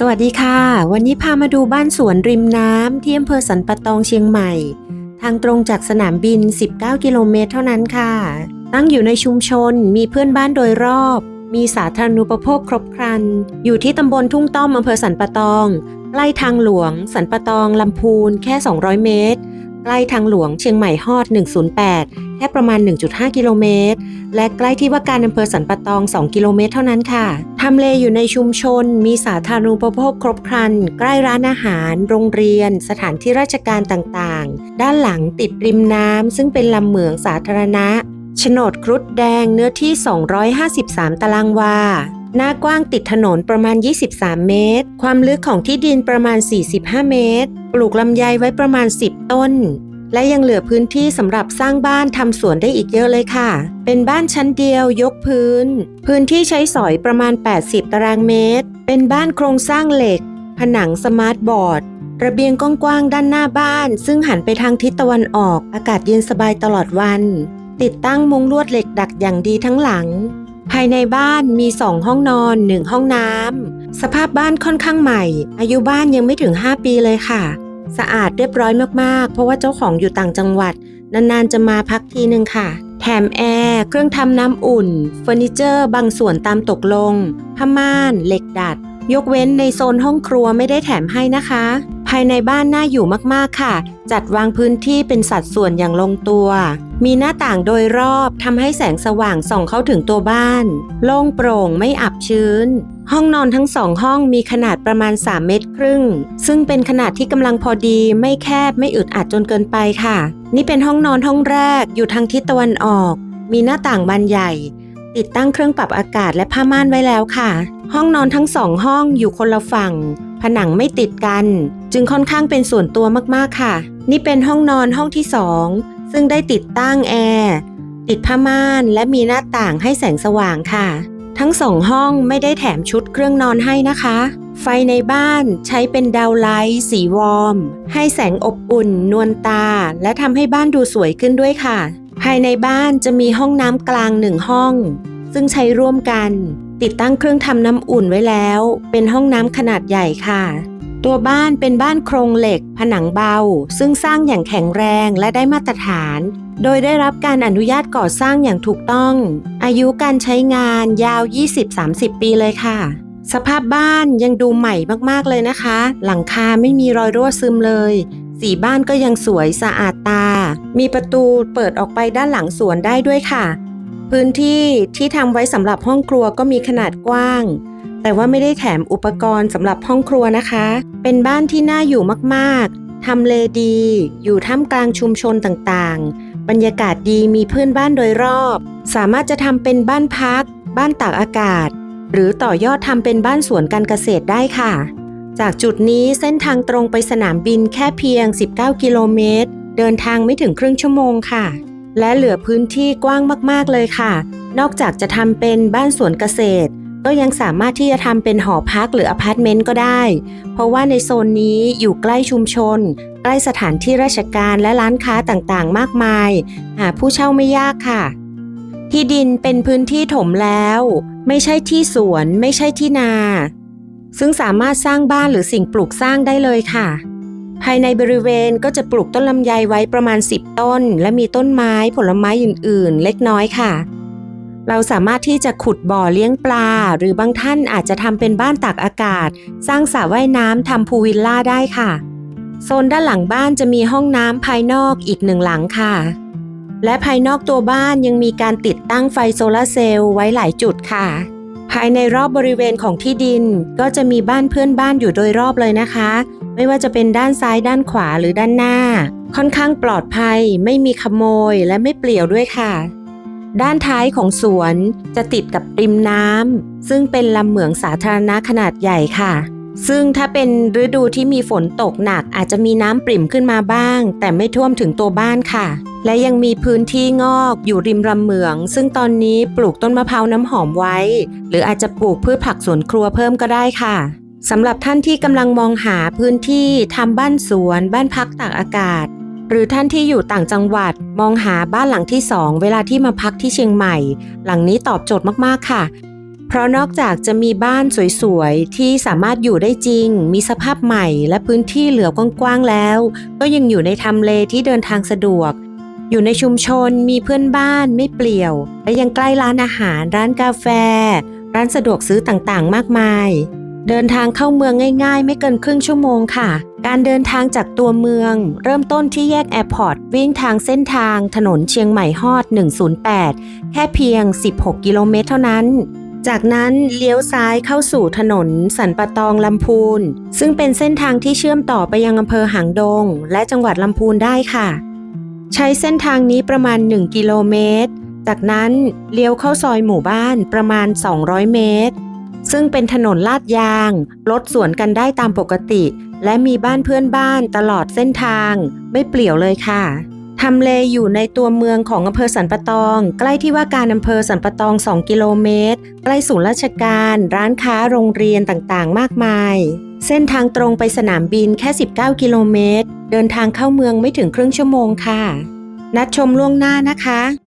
สวัสดีค่ะ วันนี้พามาดูบ้านสวนริมน้ำที่อำเภอสันปะตองเชียงใหม่ ทางตรงจากสนามบิน 19 กิโลเมตรเท่านั้นค่ะ ตั้งอยู่ในชุมชน มีเพื่อนบ้านโดยรอบ มีสาธารณูปโภคครบครัน อยู่ที่ตำบลทุ่งต้อมอำเภอสันปะตอง ใกล้ทางหลวง สันปะตองลำพูนแค่ 200 เมตร ใกล้ทางหลวงเชียงใหม่ฮอด 108 แค่ประมาณ 1.5 กิโลเมตร และใกล้ที่ว่าการอำเภอสันปะตอง 2 กิโลเมตรเท่านั้นค่ะ ทำเลอยู่ในชุมชน มีสาธารณูปโภคครบครัน ใกล้ร้านอาหาร โรงเรียน สถานที่ราชการต่างๆ ด้านหลังติดริมน้ำซึ่งเป็นลำเหมืองสาธารณะโฉนดครุฑแดงเนื้อที่ 253 ตารางวา หน้ากว้างติดถนนประมาณ 23 เมตร ความลึกของที่ดินประมาณ 45 เมตร ปลูกลำไยไว้ประมาณ 10 ต้น และยังเหลือพื้นที่สำหรับสร้างบ้านทำสวนได้อีกเยอะเลยค่ะ เป็นบ้านชั้นเดียวยกพื้น พื้นที่ใช้สอยประมาณ 80 ตารางเมตร เป็นบ้านโครงสร้างเหล็ก ผนังสมาร์ทบอร์ดระเบียงกว้างๆด้านหน้าบ้าน ซึ่งหันไปทางทิศตะวันออก อากาศเย็นสบายตลอดวัน ติดตั้งมุงลวดเหล็กดักอย่างดีทั้งหลัง ภายในบ้านมี 2 ห้องนอน 1 ห้องน้ำ สภาพบ้านค่อนข้างใหม่ อายุบ้านยังไม่ถึง 5 ปีเลยค่ะ สะอาดเรียบร้อยมากๆ เพราะว่าเจ้าของอยู่ต่างจังหวัด นานๆ จะมาพักทีนึงค่ะ แถมแอร์ เครื่องทำน้ำอุ่น เฟอร์นิเจอร์ บางส่วนตามตกลงผ้าม่าน เหล็กดัด ยกเว้นในโซนห้องครัวไม่ได้แถมให้นะคะ ภายในบ้านน่าอยู่มากๆค่ะ จัดวางพื้นที่เป็นสัดส่วนอย่างลงตัว มีหน้าต่างโดยรอบทำให้แสงสว่างส่องเข้าถึงตัวบ้าน โล่งโปร่งไม่อับชื้น ห้องนอนทั้งสองห้องมีขนาดประมาณ 3 เมตรครึ่ง ซึ่งเป็นขนาดที่กำลังพอดีไม่แคบไม่อึดอัดจนเกินไปค่ะ นี่เป็นห้องนอนห้องแรกอยู่ทางทิศตะวันออก มีหน้าต่างบานใหญ่ ติดตั้งเครื่องปรับอากาศและผ้าม่านไว้แล้วค่ะ ห้องนอนทั้งสองห้องอยู่คนละฝั่ง ผนังไม่ติดกัน จึงค่อนข้างเป็นส่วนตัวมากๆค่ะ นี่เป็นห้องนอนห้องที่สองซึ่งได้ติดตั้งแอร์ติดผ้าม่านและมีหน้าต่างให้แสงสว่างค่ะ ทั้งสองห้องไม่ได้แถมชุดเครื่องนอนให้นะคะ ไฟในบ้านใช้เป็นดาวไลท์สีวอร์ม ให้แสงอบอุ่น นวลตา และทำให้บ้านดูสวยขึ้นด้วยค่ะ ภายในบ้านจะมีห้องน้ำกลางหนึ่งห้อง ซึ่งใช้ร่วมกัน ติดตั้งเครื่องทำน้ำอุ่นไว้แล้ว เป็นห้องน้ำขนาดใหญ่ค่ะ ตัวบ้านเป็นบ้านโครงเหล็ก ผนังเบา ซึ่งสร้างอย่างแข็งแรงและได้มาตรฐาน โดยได้รับการอนุญาตก่อสร้างอย่างถูกต้อง อายุการใช้งานยาว 20-30 ปีเลยค่ะ สภาพบ้านยังดูใหม่มากๆเลยนะคะ หลังคาไม่มีรอยรั่วซึมเลยสีบ้านก็ยังสวยสะอาดตา มีประตูเปิดออกไปด้านหลังสวนได้ด้วยค่ะ พื้นที่ที่ทำไว้สำหรับห้องครัวก็มีขนาดกว้าง แต่ว่าไม่ได้แถมอุปกรณ์สำหรับห้องครัวนะคะ เป็นบ้านที่น่าอยู่มากๆทำเลดี อยู่ท่ามกลางชุมชนต่างๆ บรรยากาศดีมีเพื่อนบ้านโดยรอบ สามารถจะทำเป็นบ้านพัก บ้านตากอากาศ หรือต่อยอดทำเป็นบ้านสวนการเกษตรได้ค่ะ จากจุดนี้เส้นทางตรงไปสนามบินแค่เพียง 19 กิโลเมตร เดินทางไม่ถึงครึ่งชั่วโมงค่ะ และเหลือพื้นที่กว้างมากๆเลยค่ะ นอกจากจะทำเป็นบ้านสวนเกษตร ก็ยังสามารถที่จะทำเป็นหอพักหรืออพาร์ตเมนต์ก็ได้ เพราะว่าในโซนนี้อยู่ใกล้ชุมชน ใกล้สถานที่ราชการและร้านค้าต่างๆ มากมาย หาผู้เช่าไม่ยากค่ะ ที่ดินเป็นพื้นที่ถมแล้ว ไม่ใช่ที่สวน ไม่ใช่ที่นา ซึ่งสามารถสร้างบ้านหรือสิ่งปลูกสร้างได้เลยค่ะ ภายในบริเวณก็จะปลูกต้นลำไยไว้ประมาณ 10 ต้น และมีต้นไม้ผลไม้อื่น ๆ เล็กน้อยค่ะ เราสามารถที่จะขุดบ่อเลี้ยงปลา หรือบางท่านอาจจะทำเป็นบ้านตากอากาศ สร้างสระว่ายน้ำทำพูลวิลล่าได้ค่ะ โซนด้านหลังบ้านจะมีห้องน้ำภายนอกอีกหนึ่งหลังค่ะ และภายนอกตัวบ้านยังมีการติดตั้งไฟโซลาร์เซลล์ไว้หลายจุดค่ะภายในรอบบริเวณของที่ดินก็จะมีบ้านเพื่อนบ้านอยู่โดยรอบเลยนะคะ ไม่ว่าจะเป็นด้านซ้ายด้านขวาหรือด้านหน้า ค่อนข้างปลอดภัย ไม่มีขโมยและไม่เปลี่ยวด้วยค่ะ ด้านท้ายของสวนจะติดกับริมน้ำซึ่งเป็นลำเหมืองสาธารณะขนาดใหญ่ค่ะ ซึ่งถ้าเป็นฤดูที่มีฝนตกหนักอาจจะมีน้ำปริ่มขึ้นมาบ้าง แต่ไม่ท่วมถึงตัวบ้านค่ะ และยังมีพื้นที่งอกอยู่ริมลำเหมือง ซึ่งตอนนี้ปลูกต้นมะพร้าวน้ำหอมไว้ หรืออาจจะปลูกพืชผักสวนครัวเพิ่มก็ได้ค่ะ สำหรับท่านที่กำลังมองหาพื้นที่ทำบ้านสวน บ้านพักตากอากาศ หรือท่านที่อยู่ต่างจังหวัดมองหาบ้านหลังที่สองเวลาที่มาพักที่เชียงใหม่ หลังนี้ตอบโจทย์มากๆค่ะ เพราะนอกจากจะมีบ้านสวยๆ ที่สามารถอยู่ได้จริง มีสภาพใหม่ และพื้นที่เหลือกว้างๆแล้ว ก็ยังอยู่ในทำเลที่เดินทางสะดวก อยู่ในชุมชนมีเพื่อนบ้านไม่เปลี่ยว และยังใกล้ร้านอาหาร ร้านกาแฟ ร้านสะดวกซื้อต่างๆ มากมาย เดินทางเข้าเมืองง่ายๆ ไม่เกินครึ่งชั่วโมงค่ะ การเดินทางจากตัวเมือง เริ่มต้นที่แยกแอร์พอร์ตวิ่งทางเส้นทางถนนเชียงใหม่ฮอด 108 แค่เพียง 16 กิโลเมตรเท่านั้นจากนั้นเลี้ยวซ้ายเข้าสู่ถนนสันปะตองลำพูน ซึ่งเป็นเส้นทางที่เชื่อมต่อไปยังอำเภอหางดง และจังหวัดลำพูนได้ค่ะ ใช้เส้นทางนี้ประมาณ 1 กิโลเมตร จากนั้นเลี้ยวเข้าซอยหมู่บ้านประมาณ 200 เมตร ซึ่งเป็นถนนลาดยาง รถสวนกันได้ตามปกติ และมีบ้านเพื่อนบ้านตลอดเส้นทาง ไม่เปลี่ยวเลยค่ะทำเลอยู่ในตัวเมืองของอำเภอสันปะตอง ใกล้ที่ว่าการอำเภอสันปะตอง 2 กิโลเมตร ใกล้ศูนย์ราชการ ร้านค้าโรงเรียนต่างๆ มากมาย เส้นทางตรงไปสนามบินแค่ 19 กิโลเมตร เดินทางเข้าเมืองไม่ถึงครึ่งชั่วโมงค่ะ นัดชมล่วงหน้านะคะ